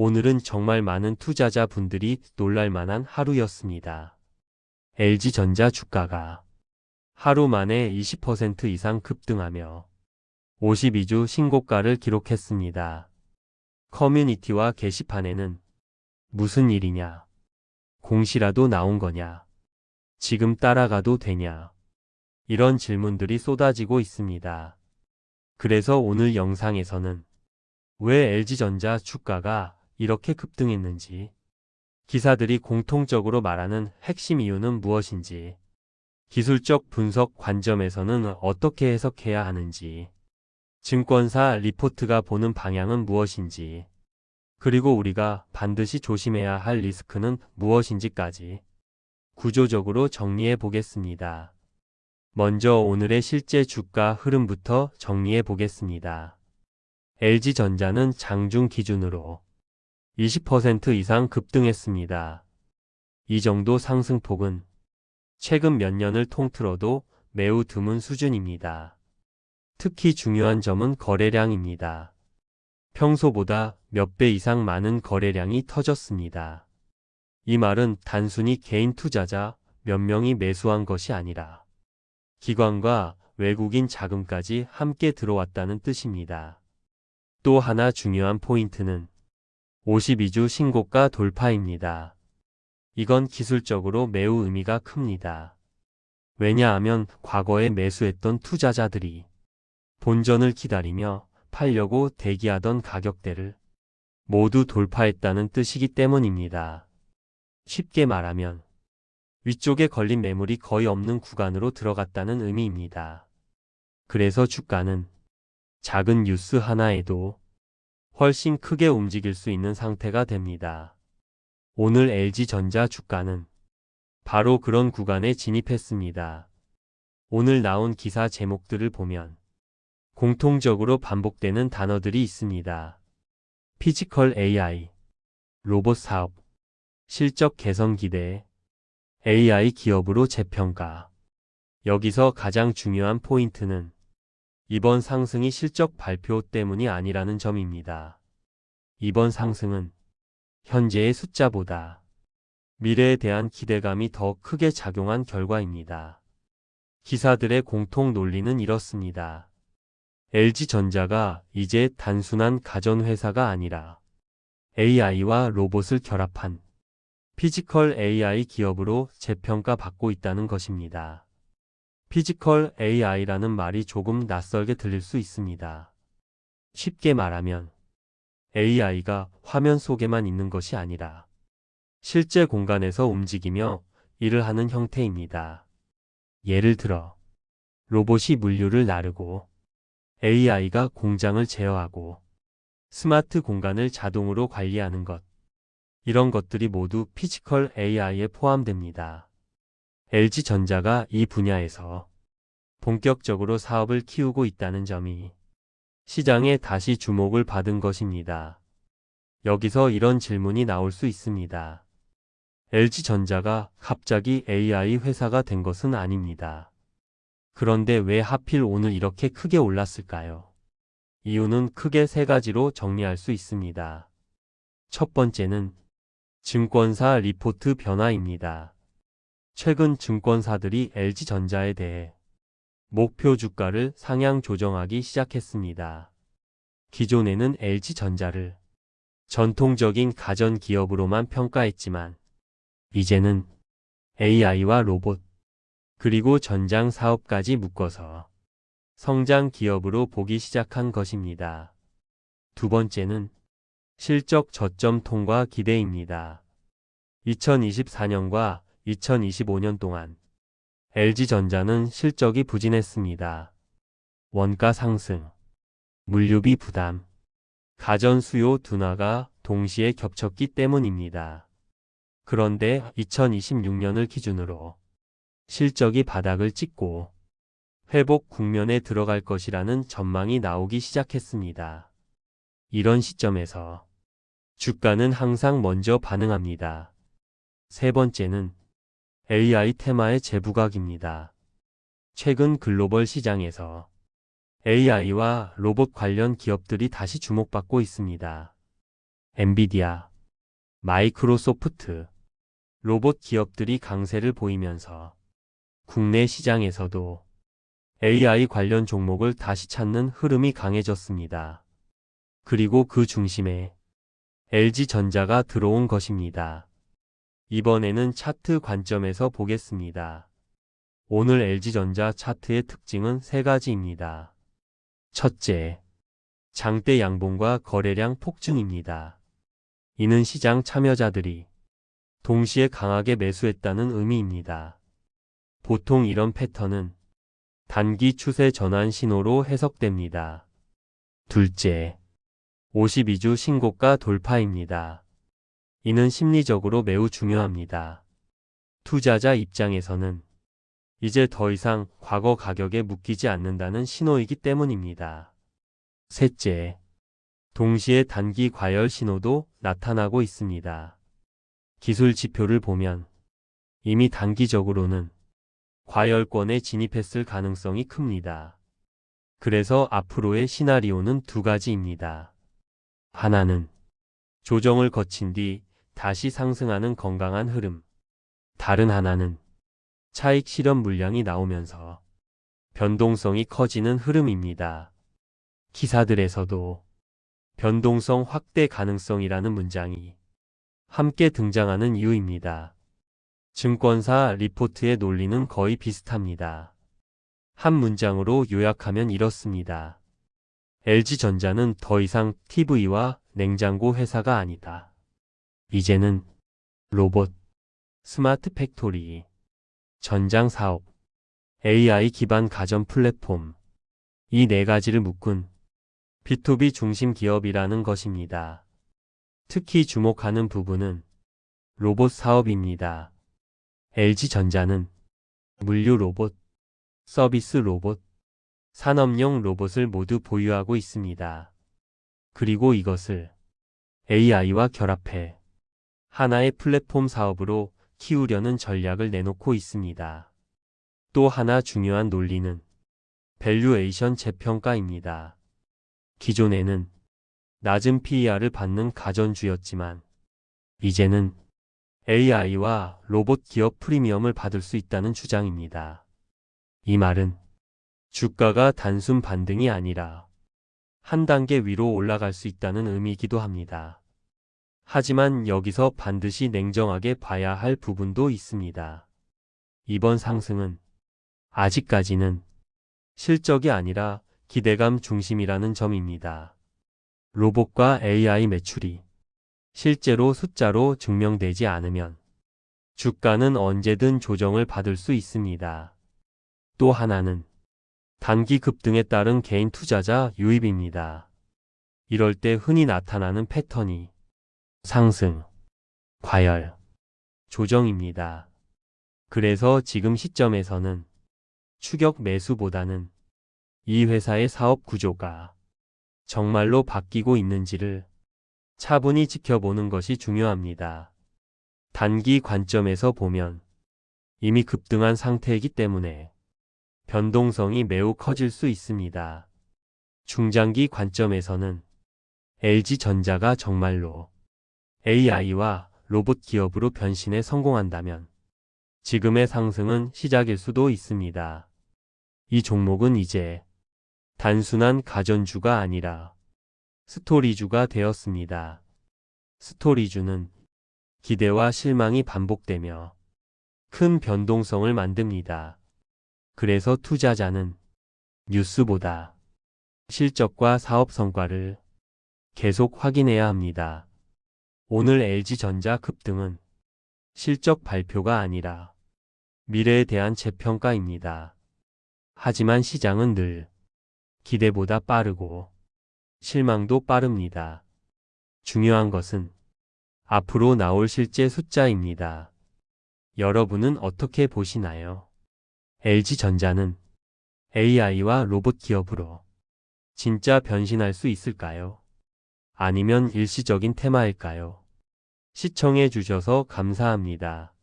오늘은 정말 많은 투자자 분들이 놀랄 만한 하루였습니다. LG전자 주가가 하루 만에 20% 이상 급등하며 52주 신고가를 기록했습니다. 커뮤니티와 게시판에는 무슨 일이냐? 공시라도 나온 거냐? 지금 따라가도 되냐? 이런 질문들이 쏟아지고 있습니다. 그래서 오늘 영상에서는 왜 LG전자 주가가 이렇게 급등했는지, 기사들이 공통적으로 말하는 핵심 이유는 무엇인지, 기술적 분석 관점에서는 어떻게 해석해야 하는지, 증권사 리포트가 보는 방향은 무엇인지, 그리고 우리가 반드시 조심해야 할 리스크는 무엇인지까지 구조적으로 정리해 보겠습니다. 먼저 오늘의 실제 주가 흐름부터 정리해 보겠습니다. LG전자는 장중 기준으로 20% 이상 급등했습니다. 이 정도 상승폭은 최근 몇 년을 통틀어도 매우 드문 수준입니다. 특히 중요한 점은 거래량입니다. 평소보다 몇 배 이상 많은 거래량이 터졌습니다. 이 말은 단순히 개인 투자자 몇 명이 매수한 것이 아니라 기관과 외국인 자금까지 함께 들어왔다는 뜻입니다. 또 하나 중요한 포인트는 52주 신고가 돌파입니다. 이건 기술적으로 매우 의미가 큽니다. 왜냐하면 과거에 매수했던 투자자들이 본전을 기다리며 팔려고 대기하던 가격대를 모두 돌파했다는 뜻이기 때문입니다. 쉽게 말하면 위쪽에 걸린 매물이 거의 없는 구간으로 들어갔다는 의미입니다. 그래서 주가는 작은 뉴스 하나에도 훨씬 크게 움직일 수 있는 상태가 됩니다. 오늘 LG전자 주가는 바로 그런 구간에 진입했습니다. 오늘 나온 기사 제목들을 보면 공통적으로 반복되는 단어들이 있습니다. 피지컬 AI, 로봇 사업, 실적 개선 기대, AI 기업으로 재평가. 여기서 가장 중요한 포인트는 이번 상승이 실적 발표 때문이 아니라는 점입니다. 이번 상승은 현재의 숫자보다 미래에 대한 기대감이 더 크게 작용한 결과입니다. 기사들의 공통 논리는 이렇습니다. LG전자가 이제 단순한 가전회사가 아니라 AI와 로봇을 결합한 피지컬 AI 기업으로 재평가받고 있다는 것입니다. 피지컬 AI라는 말이 조금 낯설게 들릴 수 있습니다. 쉽게 말하면 AI가 화면 속에만 있는 것이 아니라 실제 공간에서 움직이며 일을 하는 형태입니다. 예를 들어 로봇이 물류를 나르고 AI가 공장을 제어하고 스마트 공간을 자동으로 관리하는 것. 이런 것들이 모두 피지컬 AI에 포함됩니다. LG전자가 이 분야에서 본격적으로 사업을 키우고 있다는 점이 시장에 다시 주목을 받은 것입니다. 여기서 이런 질문이 나올 수 있습니다. LG전자가 갑자기 AI 회사가 된 것은 아닙니다. 그런데 왜 하필 오늘 이렇게 크게 올랐을까요? 이유는 크게 세 가지로 정리할 수 있습니다. 첫 번째는 증권사 리포트 변화입니다. 최근 증권사들이 LG전자에 대해 목표 주가를 상향 조정하기 시작했습니다. 기존에는 LG전자를 전통적인 가전 기업으로만 평가했지만 이제는 AI와 로봇, 그리고 전장 사업까지 묶어서 성장 기업으로 보기 시작한 것입니다. 두 번째는 실적 저점 통과 기대입니다. 2024년과 2025년 동안 LG전자는 실적이 부진했습니다. 원가 상승, 물류비 부담, 가전 수요 둔화가 동시에 겹쳤기 때문입니다. 그런데 2026년을 기준으로 실적이 바닥을 찍고 회복 국면에 들어갈 것이라는 전망이 나오기 시작했습니다. 이런 시점에서 주가는 항상 먼저 반응합니다. 세 번째는 AI 테마의 재부각입니다. 최근 글로벌 시장에서 AI와 로봇 관련 기업들이 다시 주목받고 있습니다. 엔비디아, 마이크로소프트, 로봇 기업들이 강세를 보이면서 국내 시장에서도 AI 관련 종목을 다시 찾는 흐름이 강해졌습니다. 그리고 그 중심에 LG전자가 들어온 것입니다. 이번에는 차트 관점에서 보겠습니다. 오늘 LG전자 차트의 특징은 세 가지입니다. 첫째, 장대 양봉과 거래량 폭증입니다. 이는 시장 참여자들이 동시에 강하게 매수했다는 의미입니다. 보통 이런 패턴은 단기 추세 전환 신호로 해석됩니다. 둘째, 52주 신고가 돌파입니다. 이는 심리적으로 매우 중요합니다. 투자자 입장에서는 이제 더 이상 과거 가격에 묶이지 않는다는 신호이기 때문입니다. 셋째, 동시에 단기 과열 신호도 나타나고 있습니다. 기술 지표를 보면 이미 단기적으로는 과열권에 진입했을 가능성이 큽니다. 그래서 앞으로의 시나리오는 두 가지입니다. 하나는 조정을 거친 뒤 다시 상승하는 건강한 흐름. 다른 하나는 차익 실현 물량이 나오면서 변동성이 커지는 흐름입니다. 기사들에서도 변동성 확대 가능성이라는 문장이 함께 등장하는 이유입니다. 증권사 리포트의 논리는 거의 비슷합니다. 한 문장으로 요약하면 이렇습니다. LG전자는 더 이상 TV와 냉장고 회사가 아니다. 이제는 로봇, 스마트 팩토리, 전장 사업, AI 기반 가전 플랫폼, 이 네 가지를 묶은 B2B 중심 기업이라는 것입니다. 특히 주목하는 부분은 로봇 사업입니다. LG전자는 물류 로봇, 서비스 로봇, 산업용 로봇을 모두 보유하고 있습니다. 그리고 이것을 AI와 결합해 하나의 플랫폼 사업으로 키우려는 전략을 내놓고 있습니다. 또 하나 중요한 논리는 밸류에이션 재평가입니다. 기존에는 낮은 PER을 받는 가전주였지만 이제는 AI와 로봇 기업 프리미엄을 받을 수 있다는 주장입니다. 이 말은 주가가 단순 반등이 아니라 한 단계 위로 올라갈 수 있다는 의미이기도 합니다. 하지만 여기서 반드시 냉정하게 봐야 할 부분도 있습니다. 이번 상승은 아직까지는 실적이 아니라 기대감 중심이라는 점입니다. 로봇과 AI 매출이 실제로 숫자로 증명되지 않으면 주가는 언제든 조정을 받을 수 있습니다. 또 하나는 단기 급등에 따른 개인 투자자 유입입니다. 이럴 때 흔히 나타나는 패턴이 상승, 과열, 조정입니다. 그래서 지금 시점에서는 추격 매수보다는 이 회사의 사업 구조가 정말로 바뀌고 있는지를 차분히 지켜보는 것이 중요합니다. 단기 관점에서 보면 이미 급등한 상태이기 때문에 변동성이 매우 커질 수 있습니다. 중장기 관점에서는 LG전자가 정말로 AI와 로봇 기업으로 변신에 성공한다면 지금의 상승은 시작일 수도 있습니다. 이 종목은 이제 단순한 가전주가 아니라 스토리주가 되었습니다. 스토리주는 기대와 실망이 반복되며 큰 변동성을 만듭니다. 그래서 투자자는 뉴스보다 실적과 사업 성과를 계속 확인해야 합니다. 오늘 LG전자 급등은 실적 발표가 아니라 미래에 대한 재평가입니다. 하지만 시장은 늘 기대보다 빠르고 실망도 빠릅니다. 중요한 것은 앞으로 나올 실제 숫자입니다. 여러분은 어떻게 보시나요? LG전자는 AI와 로봇 기업으로 진짜 변신할 수 있을까요? 아니면 일시적인 테마일까요? 시청해 주셔서 감사합니다.